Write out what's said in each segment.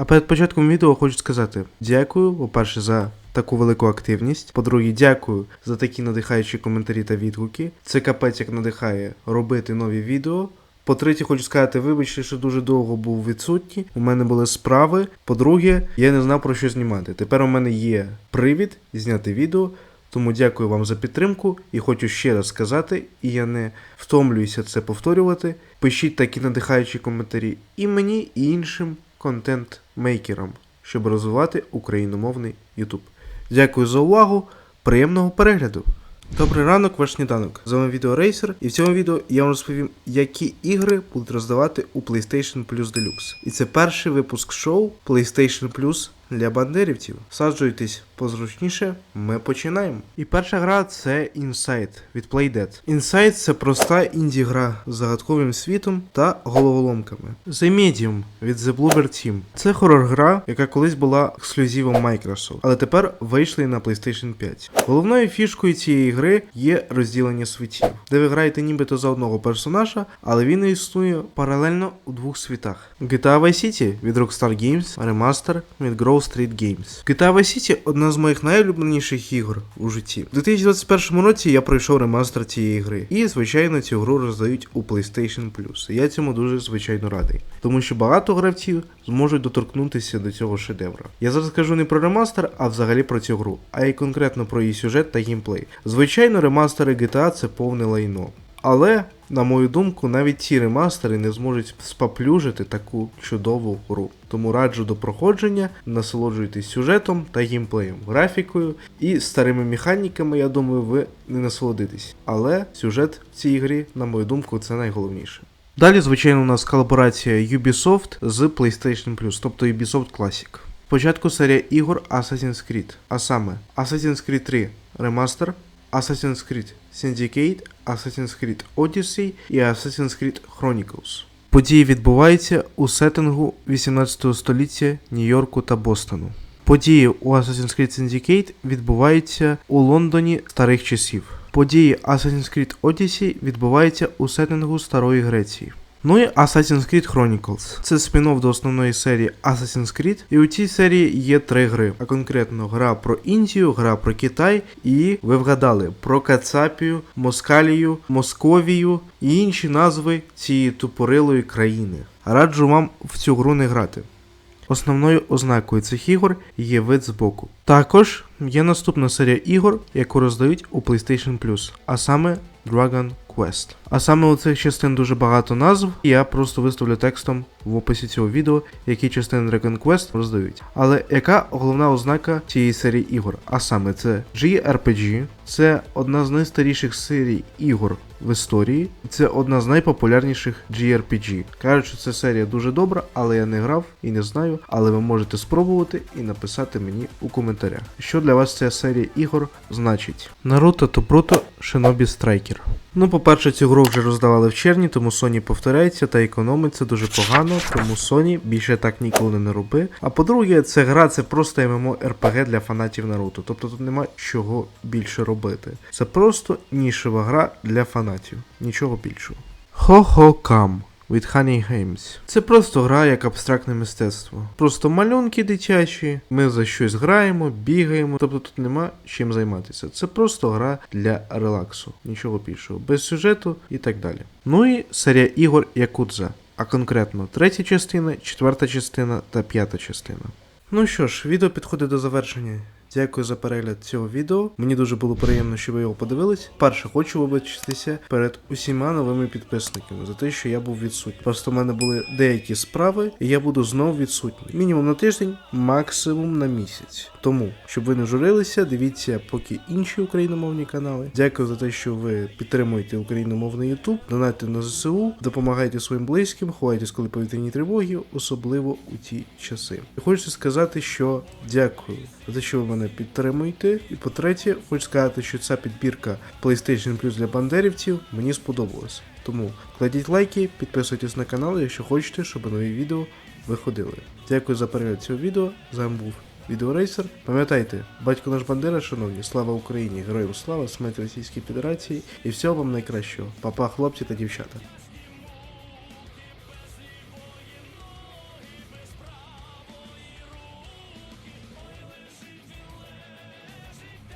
А перед початком відео хочу сказати дякую, по-перше, за таку велику активність. По-друге, дякую за такі надихаючі коментарі та відгуки. Це капець як надихає робити нові відео. По-третє, хочу сказати, вибачте, що дуже довго був відсутній. У мене були справи. По-друге, я не знав про що знімати. Тепер у мене є привід зняти відео. Тому дякую вам за підтримку і хочу ще раз сказати, і я не втомлююся це повторювати. Пишіть такі надихаючі коментарі і мені, і іншим контент-мейкерам, щоб розвивати україномовний YouTube. Дякую за увагу, приємного перегляду! Добрий ранок, ваш сніданок. З вами відео Рейсер, і в цьому відео я вам розповім, які ігри будуть роздавати у PlayStation Plus Deluxe. І це перший випуск шоу PlayStation Plus для бандерівців. Саджуйтесь позручніше, ми починаємо. І перша гра це Inside від Playdead. Inside це проста інді-гра з загадковим світом та головоломками. The Medium від The Bloober Team. Це хорор-гра, яка колись була ексклюзивом Microsoft, але тепер вийшли на PlayStation 5. Головною фішкою цієї гри є розділення світів, де ви граєте нібито за одного персонажа, але він існує паралельно у двох світах. GTA Vice City від Rockstar Games, ремастер від Grow Street Games. GTA Vice City одна з моїх найулюбленіших ігор у житті. У 2021 році я пройшов ремастер цієї гри. І, звичайно, цю гру роздають у PlayStation Plus. Я цьому дуже звичайно радий. Тому що багато гравців зможуть доторкнутися до цього шедевра. Я зараз кажу не про ремастер, а взагалі про цю гру, а й конкретно про її сюжет та геймплей. Звичайно, ремастери GTA це повне лайно. Але, на мою думку, навіть ці ремастери не зможуть споплюжити таку чудову гру. Тому раджу до проходження, насолоджуйтесь сюжетом та геймплеєм, графікою і старими механіками, я думаю, ви не насолодитесь. Але сюжет в цій грі, на мою думку, це найголовніше. Далі, звичайно, у нас колаборація Ubisoft з PlayStation Plus, тобто Ubisoft Classic. Спочатку серія ігор Assassin's Creed, а саме Assassin's Creed 3 Remaster, Assassin's Creed Syndicate, Assassin's Creed Odyssey і Assassin's Creed Chronicles. Події відбуваються у сеттингу 18 століття Нью-Йорку та Бостону. Події у Assassin's Creed Syndicate відбуваються у Лондоні старих часів. Події Assassin's Creed Odyssey відбуваються у сеттингу Старої Греції. Ну і Assassin's Creed Chronicles. Це спін-офф до основної серії Assassin's Creed. І у цій серії є три гри. А конкретно гра про Індію, гра про Китай і ви вгадали про Кацапію, Москалію, Московію і інші назви цієї тупорилої країни. Раджу вам в цю гру не грати. Основною ознакою цих ігор є вид збоку. Також є наступна серія ігор, яку роздають у PlayStation Plus, а саме Dragon Quest. А саме у цих частин дуже багато назв, і я просто виставлю текстом в описі цього відео, які частини Dragon Quest роздають. Але яка головна ознака цієї серії ігор? А саме це JRPG, це одна з найстаріших серій ігор в історії, це одна з найпопулярніших JRPG. Кажуть, що ця серія дуже добра, але я не грав і не знаю. Але ви можете спробувати і написати мені у коментарях, що для вас ця серія ігор значить. Наруто то Бруто Shinobi Striker. Ну, по-перше, цю гру вже роздавали в червні, тому Sony повторяється та економиться дуже погано, тому Sony більше так ніколи не роби. А по-друге, ця гра це просто MMORPG для фанатів Наруто, тобто тут нема чого більше робити. Це просто нішева гра для фанатів, нічого більшого. Хо-хо-кам від Honey Games. Це просто гра як абстрактне мистецтво. Просто малюнки дитячі, ми за щось граємо, бігаємо, тобто тут нема чим займатися. Це просто гра для релаксу, нічого більшого, без сюжету і так далі. Ну і серія ігор Якудза, а конкретно третя частина, четверта частина та п'ята частина. Ну що ж, відео підходить до завершення. Дякую за перегляд цього відео. Мені дуже було приємно, що ви його подивились. Перше, хочу вибачитися перед усіма новими підписниками за те, що я був відсутній. Просто в мене були деякі справи, і я буду знов відсутній. Мінімум на тиждень, максимум на місяць. Тому, щоб ви не журилися, дивіться поки інші україномовні канали. Дякую за те, що ви підтримуєте україномовний YouTube, донатьте на ЗСУ, допомагайте своїм близьким, ховайтесь, коли повітряні тривоги, особливо у ті часи. І хочу сказати, що дякую за те, що ви мене підтримуєте. І по-третє, хочу сказати, що ця підбірка PlayStation Plus для бандерівців мені сподобалась. Тому кладіть лайки, підписуйтесь на канал, якщо хочете, щоб нові відео виходили. Дякую за перегляд цього відео. З вами був Відеорейсер. Пам'ятайте, батько наш Бандера, шановні, слава Україні, героям слава, смерть Російській Федерації і всього вам найкращого. Папа, хлопці та дівчата.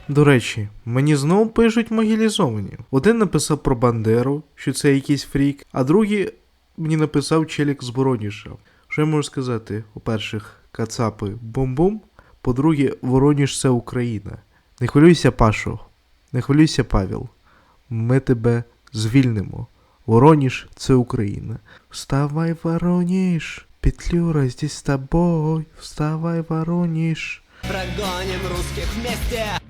До речі, мені знову пишуть могілізовані. Один написав про Бандеру, що це якийсь фрік, а другий мені написав челік з Вороніша. Що я можу сказати? По-перших, кацапи бум-бум. По-друге, Вороніж це Україна. Не хвилюйся, Пашо, не хвилюйся, Павел. Ми тебе звільнимо. Вороніж це Україна. Вставай, Вороніж, Петлюра здесь з тобою. Вставай, Вороніж. Прогоним русских вместе